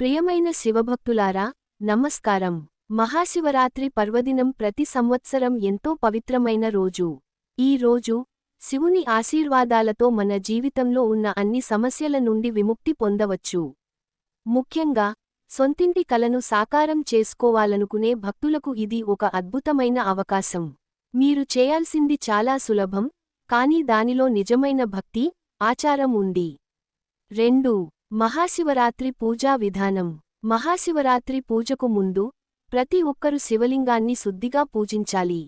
ప్రియమైన శివభక్తులారా నమస్కారం. మహాశివరాత్రి పర్వదినం ప్రతి సంవత్సరం ఎంతో పవిత్రమైన రోజు. ఈ రోజు శివుని ఆశీర్వాదాలతో మన జీవితంలో ఉన్న అన్ని సమస్యల నుండి విముక్తి పొందవచ్చు. ముఖ్యంగా సొంతింటి కలను సాకారం చేసుకోవాలనుకునే భక్తులకు ఇది ఒక అద్భుతమైన అవకాశం. మీరు చేయాల్సింది చాలా సులభం కానీ దానిలో నిజమైన భక్తి ఆచారం ఉంది. రెండు మహాశివరాత్రి పూజా విధానం. మహాశివరాత్రి పూజకు ముందు ప్రతి ఒక్కరు శివలింగాన్ని శుద్ధిగా పూజించాలి.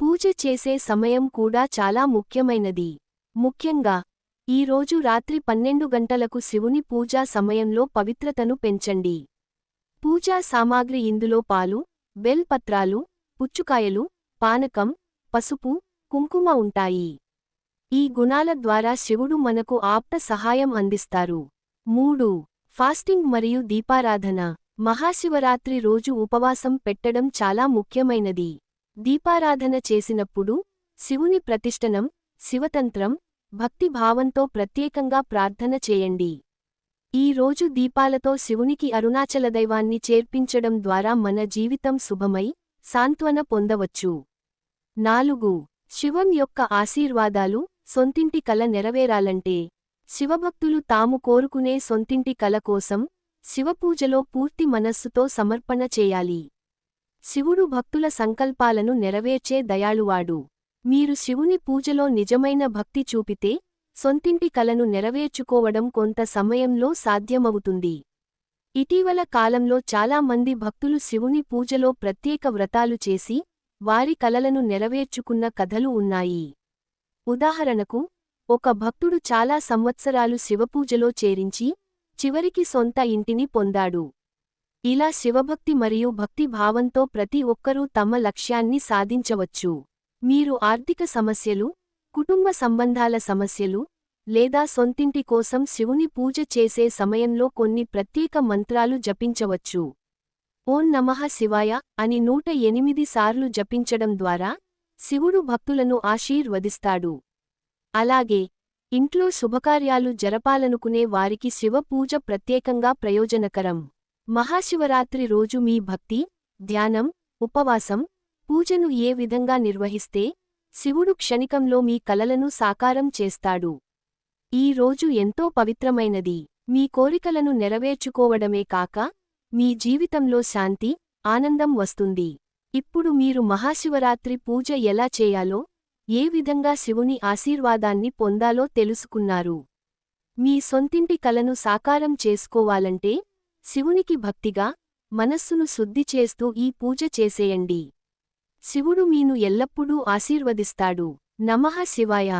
పూజ చేసే సమయం కూడా చాలా ముఖ్యమైనది. ముఖ్యంగా ఈ రోజు రాత్రి పన్నెండు గంటలకు శివుని పూజా సమయంలో పవిత్రతను పెంచండి. పూజా సామాగ్రి ఇందులో పాలు బెల్ పత్రాలు పుచ్చుకాయలు పానకం పసుపు కుంకుమ ఉంటాయి. ఈ గుణాల ద్వారా శివుడు మనకు ఆప్త సహాయం అందిస్తారు. మూడు. ఫాస్టింగ్ మరియు దీపారాధన. మహాశివరాత్రి రోజు ఉపవాసం పెట్టడం చాలా ముఖ్యమైనది. దీపారాధన చేసినప్పుడు శివుని ప్రతిష్టనం శివతంత్రం భక్తి భావంతో ప్రత్యేకంగా ప్రార్థన చేయండి. ఈ రోజు దీపాలతో శివునికి అరుణాచల దైవాన్ని చేర్పించడం ద్వారా మన జీవితం శుభమై సాంత్వన పొందవచ్చు. నాలుగు. శివం యొక్క ఆశీర్వాదాలు సొంతింటి కల నెరవేరాలంటే శివభక్తులు తాము కోరుకునే సొంతింటి కల కోసం శివపూజలో పూర్తి మనస్సుతో సమర్పణ చేయాలి. శివుడు భక్తుల సంకల్పాలను నెరవేర్చే దయాళువాడు. మీరు శివుని పూజలో నిజమైన భక్తి చూపితే సొంతింటి కలను నెరవేర్చుకోవడం కొంత సమయంలో సాధ్యమవుతుంది. ఇటీవల కాలంలో చాలామంది భక్తులు శివుని పూజలో ప్రత్యేక వ్రతాలు చేసి వారి కలలను నెరవేర్చుకున్న కథలు ఉన్నాయి. ఉదాహరణకు ఒక భక్తుడు చాలా సంవత్సరాలు శివపూజలో చేరించి చివరికి సొంత ఇంటిని పొందాడు. ఇలా శివభక్తి మరియు భక్తి భావంతో ప్రతి ఒక్కరూ తమ లక్ష్యాన్ని సాధించవచ్చు. మీరు ఆర్థిక సమస్యలు కుటుంబ సంబంధాల సమస్యలు లేదా సొంతింటి కోసం శివుని పూజ చేసే సమయంలో కొన్ని ప్రత్యేక మంత్రాలు జపించవచ్చు. ఓం నమః శివాయ అని నూట ఎనిమిది సార్లు జపించడం ద్వారా శివుడు భక్తులను ఆశీర్వదిస్తాడు. అలాగే ఇంట్లో శుభకార్యాలు జరపాలనుకునే వారికి శివ పూజ ప్రత్యేకంగా ప్రయోజనకరం. మహాశివరాత్రి రోజు మీ భక్తి ధ్యానం ఉపవాసం పూజను ఏ విధంగా నిర్వహిస్తే శివుడు క్షణికంలో మీ కలలను సాకారం చేస్తాడు. ఈ రోజు ఎంతో పవిత్రమైనది. మీ కోరికలను నెరవేర్చుకోవడమే కాక మీ జీవితంలో శాంతి ఆనందం వస్తుంది. ఇప్పుడు మీరు మహాశివరాత్రి పూజ ఎలా చేయాలో ఏ విధంగా శివుని ఆశీర్వాదాన్ని పొందాలో తెలుసుకున్నారు. మీ సొంతింటి కలను సాకారం చేసుకోవాలంటే శివునికి భక్తిగా మనస్సును శుద్ధి చేస్తూ ఈ పూజ చేసేయండి. శివుడు మీను ఎల్లప్పుడూ ఆశీర్వదిస్తాడు. నమః శివాయ.